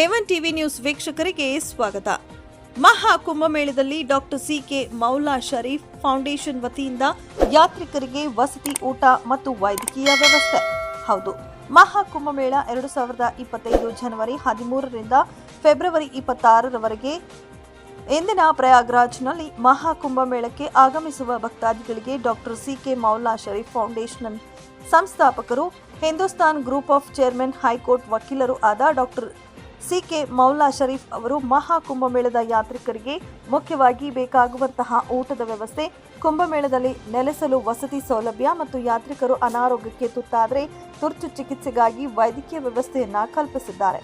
A one TV news ವೀಕ್ಷಕರಿಗೆ ಸ್ವಾಗತ. ಮಹಾ ಕುಂಭಮೇಳದಲ್ಲಿ doctor C K Moula Sharif foundation ವತಿಯಿಂದ ಯಾತ್ರಿಕರಿಗೆ ವಸತಿ ಊಟ ಮತ್ತು ವೈದ್ಯಕೀಯ ವ್ಯವಸ್ಥೆ. ಹೌದು, ಮಹಾ ಕುಂಭಮೇಳ ಎರಡು ಸಾವಿರದ ಇಪ್ಪತ್ತೈದು ಜನವರಿ ಹದಿಮೂರರಿಂದ ಫೆಬ್ರವರಿ ಇಪ್ಪತ್ತಾರರವರೆಗೆ ಇಂದಿನ ಪ್ರಯಾಗ್ರಾಜ್ನಲ್ಲಿ ಮಹಾ ಕುಂಭಮೇಳಕ್ಕೆ ಆಗಮಿಸುವ ಭಕ್ತಾದಿಗಳಿಗೆ doctor C K Maula Sharif foundation ಸಂಸ್ಥಾಪಕರು, Hindustan group of chairman high court ವಕೀಲರು ಆದ ಡಾಕ್ಟರ್ ಸಿಕೆ ಮೌಲಾ ಶರೀಫ್ ಅವರು ಮಹಾ ಕುಂಭಮೇಳದ ಯಾತ್ರಿಕರಿಗೆ ಮುಖ್ಯವಾಗಿ ಬೇಕಾಗುವಂತಹ ಊಟದ ವ್ಯವಸ್ಥೆ. ಕುಂಭಮೇಳದಲ್ಲಿ ನೆಲೆಸಲು ವಸತಿ ಸೌಲಭ್ಯ ಮತ್ತು ಯಾತ್ರಿಕರು ಅನಾರೋಗ್ಯಕ್ಕೆ ತುತ್ತಾದರೆ ತುರ್ತು ಚಿಕಿತ್ಸೆಗಾಗಿ ವೈದ್ಯಕೀಯ ವ್ಯವಸ್ಥೆಯನ್ನು ಕಲ್ಪಿಸಿದ್ದಾರೆ.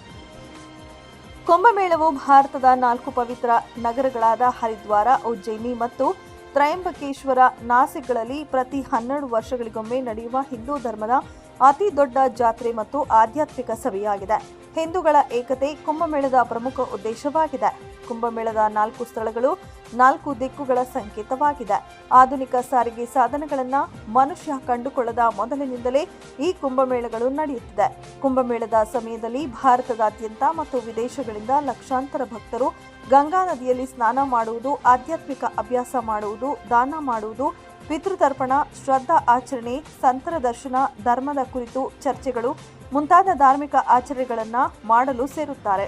ಕುಂಭಮೇಳವು ಭಾರತದ ನಾಲ್ಕು ಪವಿತ್ರ ನಗರಗಳಾದ ಹರಿದ್ವಾರ, ಉಜ್ಜಯಿನಿ ಮತ್ತು ತ್ರಯಂಬಕೇಶ್ವರ ನಾಸಿಕ್ಗಳಲ್ಲಿ ಪ್ರತಿ ಹನ್ನೆರಡು ವರ್ಷಗಳಿಗೊಮ್ಮೆ ನಡೆಯುವ ಹಿಂದೂ ಧರ್ಮದ ಅತಿ ದೊಡ್ಡ ಜಾತ್ರೆ ಮತ್ತು ಆಧ್ಯಾತ್ಮಿಕ ಸಭೆಯಾಗಿದೆ. ಹಿಂದೂಗಳ ಏಕತೆ ಕುಂಭಮೇಳದ ಪ್ರಮುಖ ಉದ್ದೇಶವಾಗಿದೆ. ಕುಂಭಮೇಳದ ನಾಲ್ಕು ಸ್ಥಳಗಳು ನಾಲ್ಕು ದಿಕ್ಕುಗಳ ಸಂಕೇತವಾಗಿದೆ. ಆಧುನಿಕ ಸಾರಿಗೆ ಸಾಧನಗಳನ್ನು ಮನುಷ್ಯ ಕಂಡುಕೊಳ್ಳದ ಮೊದಲಿನಿಂದಲೇ ಈ ಕುಂಭಮೇಳಗಳು ನಡೆಯುತ್ತಿದೆ. ಕುಂಭಮೇಳದ ಸಮಯದಲ್ಲಿ ಭಾರತದಾದ್ಯಂತ ಮತ್ತು ವಿದೇಶಗಳಿಂದ ಲಕ್ಷಾಂತರ ಭಕ್ತರು ಗಂಗಾ ನದಿಯಲ್ಲಿ ಸ್ನಾನ ಮಾಡುವುದು, ಆಧ್ಯಾತ್ಮಿಕ ಅಭ್ಯಾಸ ಮಾಡುವುದು, ದಾನ ಮಾಡುವುದು ಪಿತೃತರ್ಪಣ, ಶ್ರದ್ಧಾ ಆಚರಣೆ, ಸಂತರ ದರ್ಶನ, ಧರ್ಮದ ಕುರಿತು ಚರ್ಚೆಗಳು, ಮುಂತಾದ ಧಾರ್ಮಿಕ ಆಚರಣೆಗಳನ್ನು ಮಾಡಲು ಸೇರುತ್ತಾರೆ.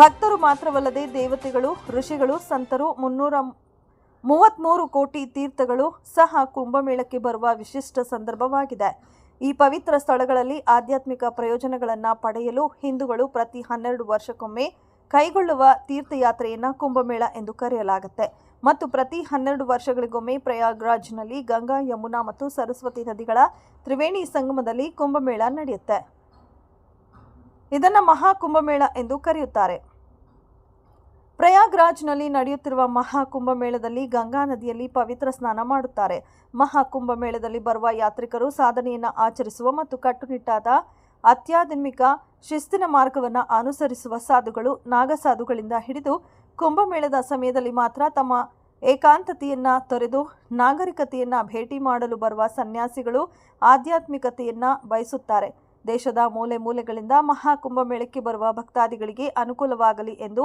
ಭಕ್ತರು ಮಾತ್ರವಲ್ಲದೆ ದೇವತೆಗಳು, ಋಷಿಗಳು, ಸಂತರು, ಮುನ್ನೂರ ಮೂವತ್ತ್ಮೂರು ಕೋಟಿ ತೀರ್ಥಗಳು ಸಹ ಕುಂಭಮೇಳಕ್ಕೆ ಬರುವ ವಿಶಿಷ್ಟ ಸಂದರ್ಭವಾಗಿದೆ. ಈ ಪವಿತ್ರ ಸ್ಥಳಗಳಲ್ಲಿ ಆಧ್ಯಾತ್ಮಿಕ ಪ್ರಯೋಜನಗಳನ್ನು ಪಡೆಯಲು ಹಿಂದೂಗಳು ಪ್ರತಿ ಹನ್ನೆರಡು ವರ್ಷಕ್ಕೊಮ್ಮೆ ಕೈಗೊಳ್ಳುವ ತೀರ್ಥಯಾತ್ರೆಯನ್ನು ಕುಂಭಮೇಳ ಎಂದು ಕರೆಯಲಾಗುತ್ತೆ. ಮತ್ತು ಪ್ರತಿ ಹನ್ನೆರಡು ವರ್ಷಗಳಿಗೊಮ್ಮೆ ಪ್ರಯಾಗ್ರಾಜ್ನಲ್ಲಿ ಗಂಗಾ, ಯಮುನಾ ಮತ್ತು ಸರಸ್ವತಿ ನದಿಗಳ ತ್ರಿವೇಣಿ ಸಂಗಮದಲ್ಲಿ ಕುಂಭಮೇಳ ನಡೆಯುತ್ತೆ. ಇದನ್ನು ಮಹಾ ಕುಂಭಮೇಳ ಎಂದು ಕರೆಯುತ್ತಾರೆ. ಪ್ರಯಾಗ್ರಾಜ್ನಲ್ಲಿ ನಡೆಯುತ್ತಿರುವ ಮಹಾ ಕುಂಭಮೇಳದಲ್ಲಿ ಗಂಗಾ ನದಿಯಲ್ಲಿ ಪವಿತ್ರ ಸ್ನಾನ ಮಾಡುತ್ತಾರೆ. ಮಹಾ ಕುಂಭಮೇಳದಲ್ಲಿ ಬರುವ ಯಾತ್ರಿಕರು ಸಾಧನೆಯನ್ನು ಆಚರಿಸುವ ಮತ್ತು ಕಟ್ಟುನಿಟ್ಟಾದ ಅತ್ಯಾಧುನಿಕ ಶಿಸ್ತಿನ ಮಾರ್ಗವನ್ನು ಅನುಸರಿಸುವ ಸಾಧುಗಳು ನಾಗಸಾಧುಗಳಿಂದ ಹಿಡಿದು ಕುಂಭಮೇಳದ ಸಮಯದಲ್ಲಿ ಮಾತ್ರ ತಮ್ಮ ಏಕಾಂತತೆಯನ್ನು ತೊರೆದು ನಾಗರಿಕತೆಯನ್ನು ಭೇಟಿ ಮಾಡಲು ಬರುವ ಸನ್ಯಾಸಿಗಳು ಆಧ್ಯಾತ್ಮಿಕತೆಯನ್ನು ಬಯಸುತ್ತಾರೆ. ದೇಶದ ಮೂಲೆ ಮೂಲೆಗಳಿಂದ ಮಹಾಕುಂಭಮೇಳಕ್ಕೆ ಬರುವ ಭಕ್ತಾದಿಗಳಿಗೆ ಅನುಕೂಲವಾಗಲಿ ಎಂದು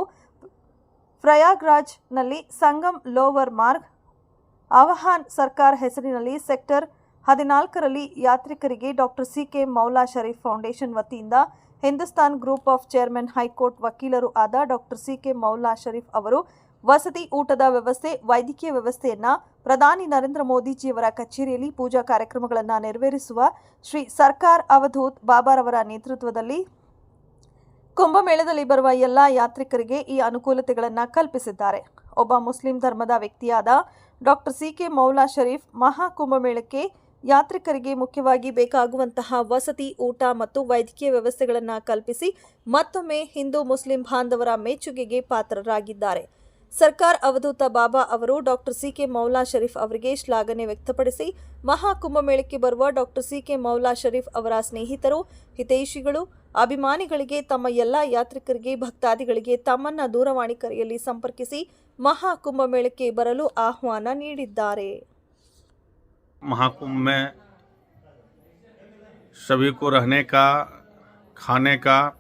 ಪ್ರಯಾಗ್ರಾಜ್ನಲ್ಲಿ ಸಂಗಮ್ ಲೋವರ್ ಮಾರ್ಗ್ ಅವಹಾನ್ ಸರ್ಕಾರ ಹೆಸರಿನಲ್ಲಿ ಸೆಕ್ಟರ್ ಹದಿನಾಲ್ಕರಲ್ಲಿ ಯಾತ್ರಿಕರಿಗೆ doctor C K Maula Sharif foundation ವತಿಯಿಂದ Hindustan group of chairman high court ವಕೀಲರು ಆದ doctor C K Moula Sharif ಅವರು ವಸತಿ ಊಟದ ವ್ಯವಸ್ಥೆ, ವೈದ್ಯಕೀಯ ವ್ಯವಸ್ಥೆಯನ್ನ ಪ್ರಧಾನಿ ನರೇಂದ್ರ ಮೋದಿಜಿಯವರ ಕಚೇರಿಯಲ್ಲಿ ಪೂಜಾ ಕಾರ್ಯಕ್ರಮಗಳನ್ನು ನೆರವೇರಿಸುವ ಶ್ರೀ ಸರ್ಕಾರ್ ಅವಧೂತ್ ಬಾಬಾರವರ ನೇತೃತ್ವದಲ್ಲಿ ಕುಂಭಮೇಳದಲ್ಲಿ ಬರುವ ಎಲ್ಲ ಯಾತ್ರಿಕರಿಗೆ ಈ ಅನುಕೂಲತೆಗಳನ್ನು ಕಲ್ಪಿಸಿದ್ದಾರೆ. ಒಬ್ಬ ಮುಸ್ಲಿಂ ಧರ್ಮದ ವ್ಯಕ್ತಿಯಾದ doctor C K Moula Sharif Maha ಕುಂಭಮೇಳಕ್ಕೆ ಯಾತ್ರಿಕರಿಗೆ ಮುಖ್ಯವಾಗಿ ಬೇಕಾಗುವಂತಹ ವಸತಿ, ಊಟ ಮತ್ತು ವೈದ್ಯಕೀಯ ವ್ಯವಸ್ಥೆಗಳನ್ನು ಕಲ್ಪಿಸಿ ಮತ್ತೊಮ್ಮೆ ಹಿಂದೂ ಮುಸ್ಲಿಂ ಬಾಂಧವರ ಮೆಚ್ಚುಗೆಗೆ ಪಾತ್ರರಾಗಿದ್ದಾರೆ. ಸರ್ಕಾರ್ ಅವಧೂತ ಬಾಬಾ ಅವರು doctor C K Moula Sharif ಅವರಿಗೆ ಶ್ಲಾಘನೆ ವ್ಯಕ್ತಪಡಿಸಿ, ಮಹಾ ಕುಂಭಮೇಳಕ್ಕೆ ಬರುವ doctor C K Moula Sharif ಅವರ ಸ್ನೇಹಿತರು, ಹಿತೈಷಿಗಳು, ಅಭಿಮಾನಿಗಳಿಗೆ ತಮ್ಮ ಎಲ್ಲ ಯಾತ್ರಿಕರಿಗೆ, ಭಕ್ತಾದಿಗಳಿಗೆ ತಮ್ಮನ್ನ ದೂರವಾಣಿ ಕರೆಯಲ್ಲಿ ಸಂಪರ್ಕಿಸಿ ಮಹಾ ಕುಂಭಮೇಳಕ್ಕೆ ಬರಲು ಆಹ್ವಾನ ನೀಡಿದ್ದಾರೆ. महाकुंभ में सभी को रहने का, खाने का,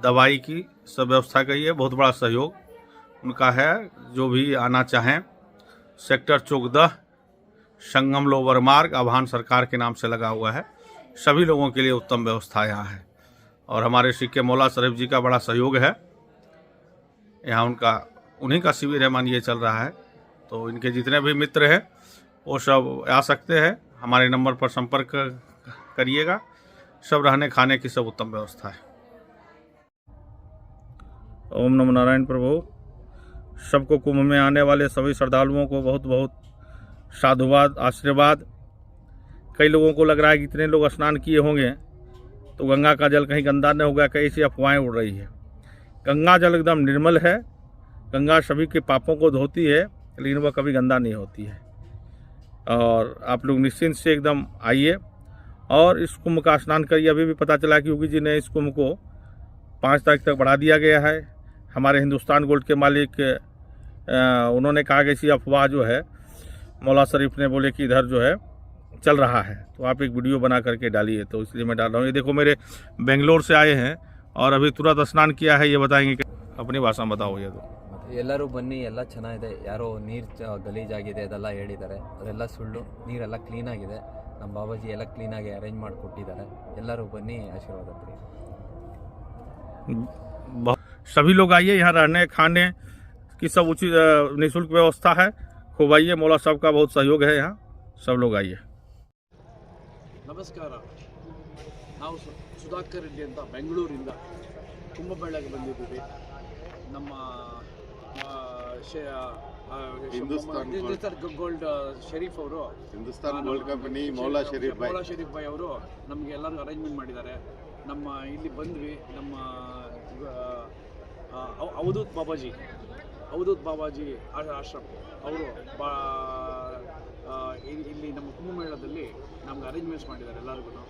दवाई की सब व्यवस्था का ये बहुत बड़ा सहयोग उनका है, जो भी आना चाहें। सेक्टर चौदह, संगम लोवर मार्ग आभान सरकार के नाम से लगा हुआ है। सभी लोगों के लिए उत्तम व्यवस्था यहाँ है। और हमारे सिक्के मौला शरीफ जी का बड़ा सहयोग है। यहाँ उनका, उन्हीं का शिविर है मानिए चल रहा है। तो इनके जितने भी मित्र हैं वो सब आ सकते हैं। हमारे नंबर पर संपर्क करिएगा। सब रहने, खाने की सब उत्तम व्यवस्था है। ओम नमो नारायण प्रभु। सबको कुंभ में आने वाले सभी श्रद्धालुओं को बहुत बहुत साधुवाद, आशीर्वाद। कई लोगों को लग रहा है कि इतने लोग स्नान किए होंगे तो गंगा का जल कहीं गंदा नहीं होगा, कहीं ऐसी अफवाहें उड़ रही है। गंगा जल एकदम निर्मल है। गंगा सभी के पापों को धोती है, लेकिन वह कभी गंदा नहीं होती है। और आप लोग निश्चिंत से एकदम आइए। और इस कुंभ का स्नान करिए। अभी भी पता चला कि योगी जी ने इस कुंभ को पाँच तारीख तक बढ़ा दिया गया है। हमारे हिंदुस्तान गोल्ड के मालिक उन्होंने कहा कि इसी अफवाह जो है, मौला शरीफ ने बोले कि इधर जो है, चल रहा है। तो आप एक वीडियो बना करके डालिए। तो इसलिए मैं डाल रहा हूँ। ये देखो, मेरे बेंगलोर से आए हैं और अभी तुरंत स्नान किया है। ये बताएँगे कि अपनी भाषा में बताओ ये तो। ಎಲ್ಲರೂ ಬನ್ನಿ ಎಲ್ಲ ಚೆನ್ನಾಗಿದೆ ಯಾರೋ ನೀರು ಗಲೀಜಾಗಿದೆ ಅದೆಲ್ಲ ಹೇಳಿದ್ದಾರೆ ಅದೆಲ್ಲ ಸುಳ್ಳು ನೀರೆಲ್ಲ ಕ್ಲೀನಾಗಿದೆ ನಮ್ಮ ಬಾಬಾಜಿ ಎಲ್ಲ ಕ್ಲೀನಾಗಿ ಅರೇಂಜ್ ಮಾಡಿಕೊಟ್ಟಿದ್ದಾರೆ ಎಲ್ಲರೂ ಬನ್ನಿ ಆಶೀರ್ವಾದ ಪಡಿ बहुत- सभी लोग आइए यहाँ रहने खाने की सब उचित अ, निःशुल्क व्यवस्था है खूब आइए मौला साहब का बहुत सहयोग है यहाँ सब लोग आइए ನಮಸ್ಕಾರ ನಾವು ಸು- ಸುಧಾಕರ್ ರೆಡ್ಡಿ ಅಂತ ಬೆಂಗಳೂರಿಂದ ಕುಂಭಮೇಳಕ್ಕೆ ಬಂದಿದ್ದೀವಿ ನಮ್ಮ ಆ, ಶೇ- ಆ, ಹಿಂದೂಸ್ತಾನ್ ಗೋಲ್ಡ್. ಹಿಂದೂಸ್ತಾನ್ ಗೋಲ್ಡ್ ಶರೀಫ್ ಅವರು. Hindustan gold company Moula Sharif bhai. Maula Sharif bhai ಅವರು ನಮಗೆ ಎಲ್ಲರಿಗೂ ಅರೇಂಜ್ಮೆಂಟ್ ಮಾಡಿದ್ದಾರೆ. ನಮ್ಮ ಇಲ್ಲಿ ಬಂದ್ವಿ ನಮ್ಮ ಅವಧೂತ್ ಬಾಬಾಜಿ. ಅವಧೂತ್ ಬಾಬಾಜಿ ಆಶ್ರಮ್. ಅವರು ಬಾ ಇಲ್ಲಿ ನಮ್ಮ ಕುಂಭಮೇಳದಲ್ಲಿ ನಮ್ಗೆ ಅರೇಂಜ್ಮೆಂಟ್ಸ್ ಮಾಡಿದ್ದಾರೆ ಎಲ್ಲರಿಗೂ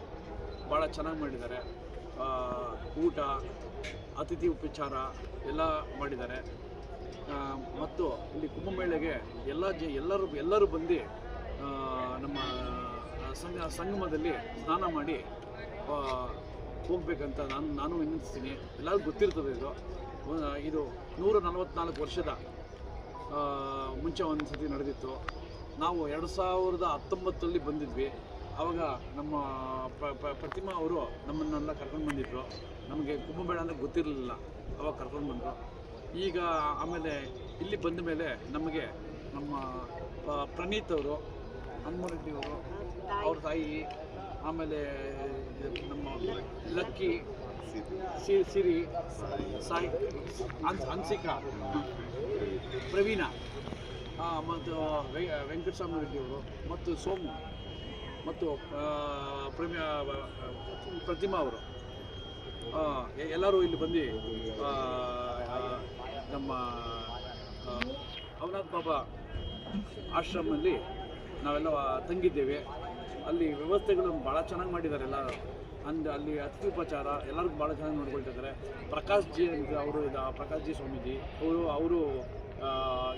ಭಾಳ ಚೆನ್ನಾಗಿ ಮಾಡಿದ್ದಾರೆ. ಊಟ ಅತಿಥಿ ಉಪಚಾರ ಎಲ್ಲ ಮಾಡಿದ್ದಾರೆ. ಮತ್ತು ಇಲ್ಲಿ ಕುಂಭಮೇಳೆಗೆ ಎಲ್ಲ ಜ, ಎಲ್ಲರೂ ಎಲ್ಲರೂ ಬಂದು ನಮ್ಮ ಸಂಗ ಸಂಗಮದಲ್ಲಿ ಸ್ನಾನ ಮಾಡಿ ಹೋಗ್ಬೇಕಂತ ನಾನು ನಾನು ವಿನಂತಿಸ್ತೀನಿ. ಎಲ್ಲರಿಗೂ ಗೊತ್ತಿರ್ತದೆ ಇದು. ಇದು ನೂರ ನಲವತ್ನಾಲ್ಕು ವರ್ಷದ ಮುಂಚೆ ಒಂದು ಸತಿ ನಡೆದಿತ್ತು. ನಾವು ಎರಡು ಸಾವಿರದ ಹತ್ತೊಂಬತ್ತರಲ್ಲಿ ಬಂದಿದ್ವಿ. ಆವಾಗ ನಮ್ಮ ಪ್ರ- ಪ್ರ- ಪ್ರತಿಮಾ ಅವರು ನಮ್ಮನ್ನೆಲ್ಲ ಕರ್ಕೊಂಡು ಬಂದಿದ್ರು. ನಮಗೆ ಕುಂಭಮೇಳ ಅಂದರೆ ಗೊತ್ತಿರಲಿಲ್ಲ. ಅವಾಗ ಕರ್ಕೊಂಡು ಬಂದರು. ಈಗ ಆಮೇಲೆ ಇಲ್ಲಿ ಬಂದ ಮೇಲೆ ನಮಗೆ ನಮ್ಮ ಪ್ರಣೀತ್ ಅವರು ಹನುಮರೆಡ್ಡಿ ಅವರು, ಅವ್ರ ತಾಯಿ, ಆಮೇಲೆ ನಮ್ಮ ಲಕ್ಕಿ ಸಿರಿ, ಸಾಯಿ ಹನ್ಸಿಕಾ ಪ್ರವೀಣ ಮತ್ತು ವೆಂಕಟಸ್ವಾಮಿ ರೆಡ್ಡಿ ಅವರು, ಮತ್ತು ಸೋಮು, ಮತ್ತು ಪ್ರಮಿ ಪ್ರತಿಮಾ ಅವರು ಎಲ್ಲರೂ ಇಲ್ಲಿ ಬಂದು ನಮ್ಮ ಅವನಾಥ್ ಬಾಬಾ ಆಶ್ರಮದಲ್ಲಿ ನಾವೆಲ್ಲ ತಂಗಿದ್ದೇವೆ. ಅಲ್ಲಿ ವ್ಯವಸ್ಥೆಗಳು ಭಾಳ ಚೆನ್ನಾಗಿ ಮಾಡಿದ್ದಾರೆ ಎಲ್ಲ. ಅಂದ ಅಲ್ಲಿ ಅತಿಥಿ ಉಪಚಾರ, ಎಲ್ಲರಿಗೂ ಭಾಳ ಚೆನ್ನಾಗಿ ನೋಡ್ಕೊಳ್ತಿದ್ದಾರೆ. ಪ್ರಕಾಶ್ ಜಿ ಅಂತ ಅವರು ಪ್ರಕಾಶ್ ಜಿ ಸ್ವಾಮೀಜಿ, ಅವರು ಅವರು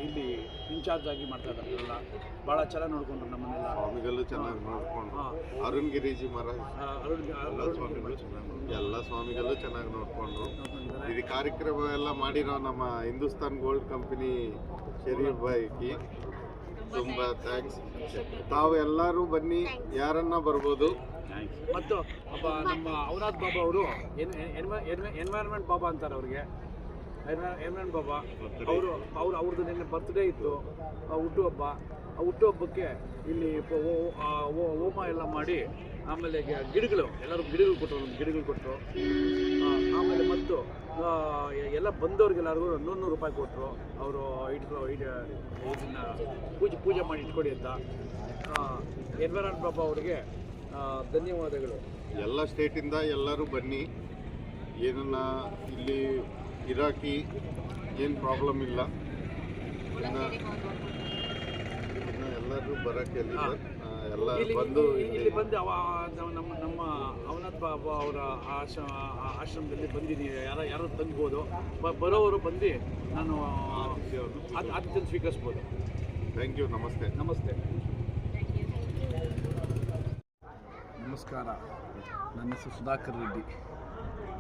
ಇಲ್ಲಿ ಇನ್ಚಾರ್ಜ್ ಆಗಿ ಮಾಡ್ತಾ ಇದ್ದಾರೆ. ಎಲ್ಲ ಭಾಳ ಚೆನ್ನಾಗಿ ನೋಡ್ಕೊಂಡ್ರು ನಮ್ಮನ್ನೆಲ್ಲ. ಸ್ವಾಮಿಗಳು ಚೆನ್ನಾಗಿ ನೋಡ್ಕೊಂಡು ಅರುಣ್ ಗಿರಿಜಿ ಮಹಾರಾಜ್. ಎಲ್ಲ ಸ್ವಾಮಿಗಳು ಚೆನ್ನಾಗಿ ಎಲ್ಲ ಸ್ವಾಮಿಗಳು ಚೆನ್ನಾಗಿ ನೋಡ್ಕೊಂಡ್ರು. ಇದು ಕಾರ್ಯಕ್ರಮ ಎಲ್ಲ ಮಾಡಿರೋ ನಮ್ಮ ಹಿಂದೂಸ್ತಾನ್ ಗೋಲ್ಡ್ ಕಂಪನಿ ಶರೀಫ್ ಭಾಯ್ಗೆ ತುಂಬಾ ಥ್ಯಾಂಕ್ಸ್ ತಾವು ಎಲ್ಲರೂ ಬನ್ನಿ ಯಾರನ್ನ ಬರ್ಬೋದು. ಮತ್ತು ನಮ್ಮ ಅವನಾಥ್ ಬಾಬಾ ಅವರು ಎನ್ವೈರ್ಮೆಂಟ್ ಬಾಬಾ ಅಂತಾರೆ ಅವ್ರಿಗೆ. ಎನ್ವೈರ್ಮೆಂಟ್ ಬಾಬಾ? ಅವರು, ಅವ್ರು ಅವ್ರದ್ದು ನಿನ್ನೆ ಬರ್ತ್ಡೇ ಇತ್ತು. ಹುಟ್ಟುಹಬ್ಬ ಆ ಹುಟ್ಟುಹಬ್ಬಕ್ಕೆ ಇಲ್ಲಿ ಹೋಮ ಎಲ್ಲ ಮಾಡಿ ಆಮೇಲೆ ಗಿಡಗಳು ಎಲ್ಲರೂ ಗಿಡಗಳು ಕೊಟ್ಟರು ಗಿಡಗಳು ಕೊಟ್ಟರು. ಆಮೇಲೆ ಮತ್ತು ಎಲ್ಲ ಬಂದವ್ರಿಗೆಲ್ಲರಿಗೂ ನೂರು ನೂರು ರೂಪಾಯಿ ಕೊಟ್ಟರು. ಅವರು ಇಟ್ಕೊ ಇದನ್ನ ಪೂಜೆ ಪೂಜೆ ಮಾಡಿ ಇಟ್ಕೊಡಿ ಅಂತ. ಎನ್ವೈರನ್ಮೆಂಟ್ ಬಾಬಾ ಅವರಿಗೆ ಧನ್ಯವಾದಗಳು. ಎಲ್ಲ ಸ್ಟೇಟಿಂದ ಎಲ್ಲರೂ ಬನ್ನಿ. ಏನನ್ನ ಇಲ್ಲಿ ಇರಾಕಿ ಏನು ಪ್ರಾಬ್ಲಮ್ ಇಲ್ಲ. ಇನ್ನ ಇನ್ನ ಎಲ್ಲರೂ ಬರಕ್ಕೆ ಎಲ್ಲ ಇಲ್ಲಿ ಬಂದು ಇಲ್ಲಿ- ಬಂದು ಅವ ನಮ್ಮ- ನಮ್ಮ ನಮ್ಮ ಅವನಾಥ್ ಬಾಬಾ ಅವರ ಆಶ್ರಮ ಆ- ಆಶ್ರಮದಲ್ಲಿ ಬಂದಿದ್ದೀನಿ ಯಾರ ಯಾರು ತಂಗ್ಬೋದು ಬ- ಬರೋವರು ಬಂದು ನಾನು ಅದು ಆತಿಥ್ಯ ಸ್ವೀಕರಿಸ್ಬೋದು. ಥ್ಯಾಂಕ್ ಯು ನಮಸ್ತೆ. ನಮಸ್ತೆ. ನಮಸ್ಕಾರ. ನನ್ನ ಹೆಸರು ಸುಧಾಕರ್ ರೆಡ್ಡಿ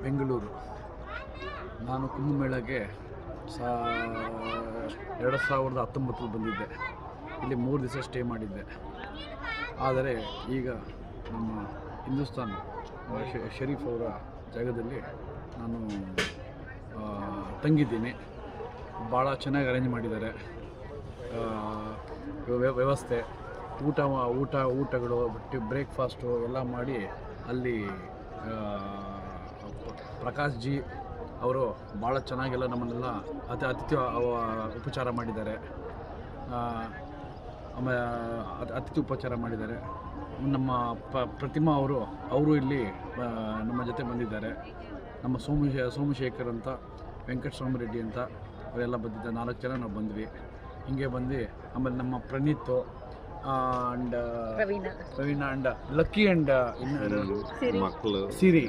ಬೆಂಗಳೂರು. ನಾನು ಕುಂಭಮೇಳಕ್ಕೆ ಸಾ ಎರಡು ಸಾವಿರದ ಹತ್ತೊಂಬತ್ತರಲ್ಲಿ ಬಂದಿದ್ದೆ. ಇಲ್ಲಿ ಮೂರು ದಿವಸ ಸ್ಟೇ ಮಾಡಿದ್ದೆ. ಆದರೆ ಈಗ ನಮ್ಮ ಹಿಂದೂಸ್ತಾನ್ ಶರೀಫ್ ಅವರ ಜಾಗದಲ್ಲಿ ನಾನು ತಂಗಿದ್ದೀನಿ. ಭಾಳ ಚೆನ್ನಾಗಿ ಅರೇಂಜ್ ಮಾಡಿದ್ದಾರೆ. ವ್ಯವಸ್ಥೆ, ಊಟ ಊಟ, ಊಟಗಳು ಬ್ರೇಕ್ಫಾಸ್ಟು ಎಲ್ಲ ಮಾಡಿ ಅಲ್ಲಿ ಪ್ರಕಾಶ್ ಜಿ ಅವರು ಭಾಳ ಚೆನ್ನಾಗೆಲ್ಲ ನಮ್ಮನ್ನೆಲ್ಲ ಅತಿ ಅತಿಥಿ ಉಪಚಾರ ಮಾಡಿದ್ದಾರೆ. ಆಮೇಲೆ ಅತಿಥಿ ಉಪಚಾರ ಮಾಡಿದ್ದಾರೆ. ನಮ್ಮ ಪ ಪ್ರತಿಮಾ ಅವರು ಅವರು ಇಲ್ಲಿ ನಮ್ಮ ಜೊತೆ ಬಂದಿದ್ದಾರೆ. ನಮ್ಮ ಸೋಮಶೇ ಸೋಮಶೇಖರ್ ಅಂತ ವೆಂಕಟಸ್ವಾಮಿ ರೆಡ್ಡಿ ಅಂತ ಅವರೆಲ್ಲ ಬಂದಿದ್ದಾರೆ. ನಾಲ್ಕು ಜನ ನಾವು ಬಂದ್ವಿ. ಹಿಂಗೆ ಬಂದು ಆಮೇಲೆ ನಮ್ಮ Praneeth and Raveena and Lucky and ಇನ್ನು ಮಕ್ಕಳು ಸಿರಿ.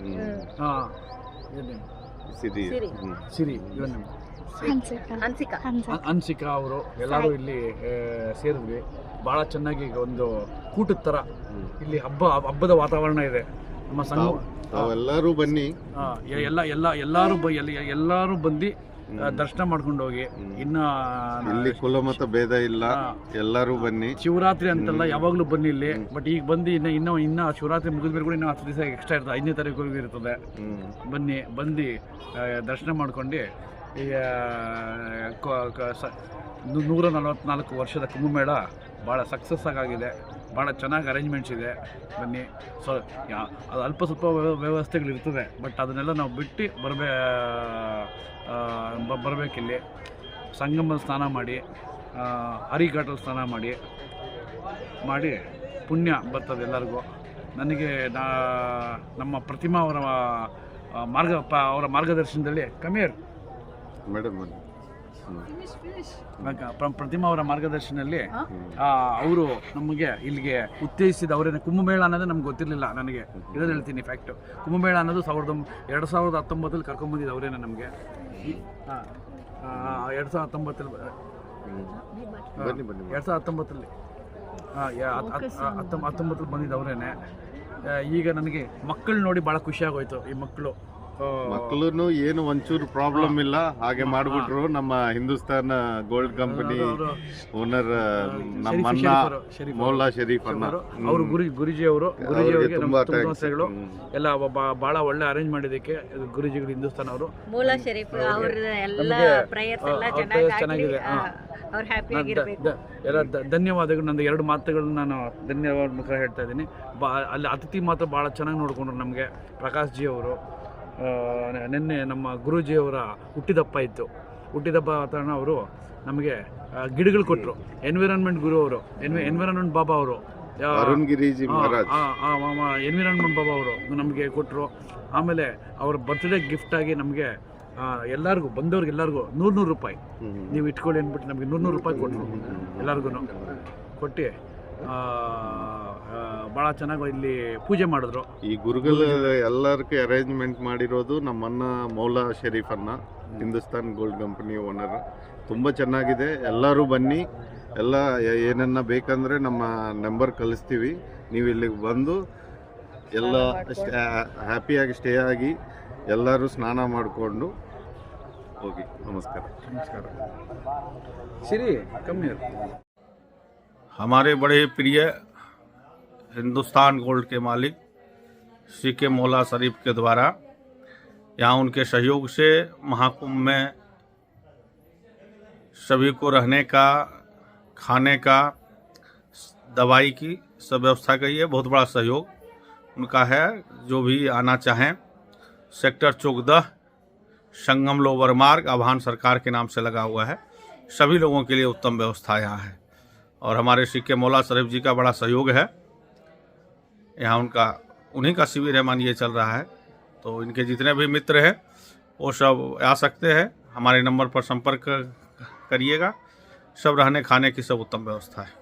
ಹಾಂ ಸಿರಿ. ಸಿರಿ. ಇವನ್ ಹನ್ಸಿಕಾ. ಅನ್ಸಿಕಾ ಅವರು ಎಲ್ಲರೂ ಇಲ್ಲಿ ಸೇರಿದ್ವಿ. ಭಾಳ ಚೆನ್ನಾಗಿ ಈಗ ಒಂದು ಕೂಟದ ಥರ ಇಲ್ಲಿ ಹಬ್ಬ ಹಬ್ಬದ ವಾತಾವರಣ ಇದೆ. ನಮ್ಮ ಸಂಘ ಎಲ್ಲರೂ ತಾವೆಲ್ಲರೂ ಬನ್ನಿ. ಎಲ್ಲ ಎಲ್ಲ ಎಲ್ಲರೂ ಬ ಎಲ್ಲ ಎಲ್ಲರೂ ಬಂದು ದರ್ಶನ ಮಾಡ್ಕೊಂಡು ಹೋಗಿ. ಇನ್ನ ಇಲ್ಲಿ ಕುಲಮತ ಭೇದ ಇಲ್ಲ. ಎಲ್ಲರೂ ಬನ್ನಿ. ಶಿವರಾತ್ರಿ ಅಂತಲ್ಲ ಯಾವಾಗಲೂ ಬನ್ನಿ ಇಲ್ಲಿ. ಬಟ್ ಈಗ ಬಂದು ಇನ್ನ ಇನ್ನ ಇನ್ನ ಶಿವರಾತ್ರಿ ಮುಗಿದ ಮೇಲೆ ಕೂಡ ಇನ್ನೂ ಹತ್ತು ದಿವಸ ಎಕ್ಸ್ಟ್ರಾ ಇರ್ತದೆ. ಐದನೇ ತಾರೀಕು ಇರ್ತದೆ. ಬನ್ನಿ ಬಂದು ದರ್ಶನ ಮಾಡ್ಕೊಂಡು ಈಗ ನೂರ ನಲವತ್ನಾಲ್ಕು ವರ್ಷದ ಕುಂಭಮೇಳ ಭಾಳ ಸಕ್ಸಸ್ ಆಗಿದೆ ಭಾಳ ಚೆನ್ನಾಗಿ ಅರೇಂಜ್ಮೆಂಟ್ಸ್ ಇದೆ. ಬನ್ನಿ. ಸೊ ಅದು ಅಲ್ಪ ಸ್ವಲ್ಪ ವ್ಯವಸ್ಥೆಗಳಿರ್ತದೆ ಬಟ್ ಅದನ್ನೆಲ್ಲ ನಾವು ಬಿಟ್ಟು ಬರಬೇ ಬರಬೇಕಿಲ್ಲಿ. ಸಂಗಮದ ಸ್ನಾನ ಮಾಡಿ ಹರಿಘಾಟಲ್ಲಿ ಸ್ನಾನ ಮಾಡಿ ಮಾಡಿ ಪುಣ್ಯ ಬರ್ತದೆ ಎಲ್ಲರಿಗೂ. ನನಗೆ ನಮ್ಮ ಪ್ರತಿಮಾ ಅವರ ಮಾರ್ಗ ಅವರ ಮಾರ್ಗದರ್ಶನದಲ್ಲಿ ಕಮ್ಮಿ ಮೇಡಮ್ ಪ್ರತಿಮಾ ಅವರ ಮಾರ್ಗದರ್ಶನದಲ್ಲಿ ಅವರು ನಮಗೆ ಇಲ್ಲಿಗೆ ಉತ್ತೇಜಿಸಿದ ಅವರೇನೆ ಕುಂಭಮೇಳ ಅನ್ನೋದು ನಮ್ಗೆ ಗೊತ್ತಿರಲಿಲ್ಲ ನನಗೆ. ಇರೋದು ಹೇಳ್ತೀನಿ ಫ್ಯಾಕ್ಟು ಕುಂಭಮೇಳ ಅನ್ನೋದು ಸಾವಿರದ ಎರಡು ಸಾವಿರದ ಹತ್ತೊಂಬತ್ತಲ್ಲಿ ಕರ್ಕೊಂಬಂದಿದ್ದು ಅವರೇನೆ ನಮಗೆ. ಹಾಂ ಎರಡು ಸಾವಿರದ ಹತ್ತೊಂಬತ್ತಲ್ಲಿ ಹ್ಮ್. ಬನ್ನಿ ಬನ್ನಿ ಎರಡು ಸಾವಿರದ ಹತ್ತೊಂಬತ್ತರಲ್ಲಿ ಹಾಂ ಹತ್ತೊಂಬ ಹತ್ತೊಂಬತ್ತರಲ್ಲಿ ಬಂದಿದ್ದು ಅವರೇನೆ. ಈಗ ನನಗೆ ಮಕ್ಕಳು ನೋಡಿ ಭಾಳ ಖುಷಿಯಾಗೋಯ್ತು ಈ ಮಕ್ಕಳು. ಮಕ್ಕಳು ಏನು ಒಂಚೂರು ಪ್ರಾಬ್ಲಮ್ ಇಲ್ಲ. ಹಾಗೆ ಮಾಡ್ಬಿಟ್ರು ನಮ್ಮ ಹಿಂದೂಸ್ತಾನ್ ಗೋಲ್ಡ್ ಕಂಪನಿ ಓನರ್ ನಮ್ಮ ಅಣ್ಣ ಮೌಲಾ ಶರೀಫ್ ಅಣ್ಣ. ಅವರು ಗುರು ಗುರುಜಿ ಅವರು ಗುರುಜಿ ಅವ್ರಿಗೆ ತುಂಬಾ ಹ್ಮ್. ಎಲ್ಲ ಬಹಳ ಭಾಳ ಒಳ್ಳೆ ಅರೇಂಜ್ ಮಾಡಿದಕ್ಕೆ ಇದು ಗುರುಜಿಗಳು ಹಿಂದೂಸ್ತಾನ್ ಅವರು ಮೌಲಾ ಶರೀಫ್ ಅವರ ಎಲ್ಲ ಪ್ರಯತ್ನ ಎಲ್ಲ ಚೆನ್ನಾಗಿದೆ, ಎಲ್ಲ ಧನ್ಯವಾದಗಳು. ನಂದು ಎರಡು ಮಾತುಗಳನ್ನ ನಾನು ಧನ್ಯವಾದ ಮುಖ ಹೇಳ್ತಾ ಇದ್ದೀನಿ. ಬಾ ಅಲ್ಲಿ ಅತಿಥಿ ಮಾತ್ರ ಭಾಳ ಚೆನ್ನಾಗಿ ನೋಡಿಕೊಂಡ್ರು ನಮಗೆ. ಪ್ರಕಾಶ್ ಜಿ ಅವರು ನಿನ್ನೆ ನಮ್ಮ ಗುರೂಜಿಯವರ ಹುಟ್ಟಿದಪ್ಪ ಇತ್ತು ಹುಟ್ಟಿದಪ್ಪ ಕಾರಣ ಅವರು ನಮಗೆ ಗಿಡಗಳು ಕೊಟ್ಟರು ಎನ್ವಿರಾನ್ಮೆಂಟ್ ಗುರು ಅವರು ಎನ್ವಿ ಎನ್ವಿರಾನ್ಮೆಂಟ್ ಬಾಬಾ ಅವರು. ಎನ್ವಿರಾನ್ಮೆಂಟ್ ಬಾಬಾ ಅವರು ನಮಗೆ ಕೊಟ್ಟರು ಆಮೇಲೆ ಅವ್ರ ಬರ್ತ್ಡೇ ಗಿಫ್ಟಾಗಿ ನಮಗೆ ಎಲ್ಲರಿಗೂ ಬಂದವ್ರಿಗೆ ಎಲ್ಲರಿಗೂ ನೂರು ನೂರು ರೂಪಾಯಿ ನೀವು ಇಟ್ಕೊಳ್ಳಿ ಅಂದ್ಬಿಟ್ಟು ನಮಗೆ ನೂರು ನೂರು ರೂಪಾಯಿ ಕೊಟ್ಟರು ಎಲ್ಲರಿಗೂ ಕೊಟ್ಟು ಭಾಳ ಚೆನ್ನಾಗಿ ಇಲ್ಲಿ ಪೂಜೆ ಮಾಡಿದ್ರು. ಈ ಗುರುಗಳ ಎಲ್ಲರಿಗೂ ಅರೇಂಜ್ಮೆಂಟ್ ಮಾಡಿರೋದು ನಮ್ಮನ್ನ ಮೌಲಾ ಶರೀಫ್ ಅಣ್ಣ ಹಿಂದೂಸ್ತಾನ್ ಗೋಲ್ಡ್ ಕಂಪನಿ ಓನರ್ ತುಂಬ ಚೆನ್ನಾಗಿದೆ. ಎಲ್ಲರೂ ಬನ್ನಿ. ಎಲ್ಲ ಏನನ್ನ ಬೇಕಂದ್ರೆ ನಮ್ಮ ನಂಬರ್ ಕಳಿಸ್ತೀವಿ. ನೀವು ಇಲ್ಲಿಗೆ ಬಂದು ಎಲ್ಲ ಹ್ಯಾಪಿಯಾಗಿ ಸ್ಟೇ ಆಗಿ ಎಲ್ಲರೂ ಸ್ನಾನ ಮಾಡಿಕೊಂಡು ಹೋಗಿ. ನಮಸ್ಕಾರ. ನಮಸ್ಕಾರ. ಸಿರಿ ಕಮ್ಮಿ हमारे बड़े प्रिय हिंदुस्तान गोल्ड के मालिक सी के मौला शरीफ के द्वारा यहाँ उनके सहयोग से महाकुंभ में सभी को रहने का, खाने का, दवाई की सब व्यवस्था का ये बहुत बड़ा सहयोग उनका है, जो भी आना चाहें। सेक्टर चौदह, संगम लोवर मार्ग आभान सरकार के नाम से लगा हुआ है। सभी लोगों के लिए उत्तम व्यवस्था यहाँ है। और हमारे सिक्के मौला शरीफ जी का बड़ा सहयोग है। यहाँ उनका, उन्हीं का शिविर है, मानिए, चल रहा है। तो इनके जितने भी मित्र हैं, वो सब आ सकते हैं। हमारे नंबर पर संपर्क करिएगा। सब रहने खाने की सब उत्तम व्यवस्था है।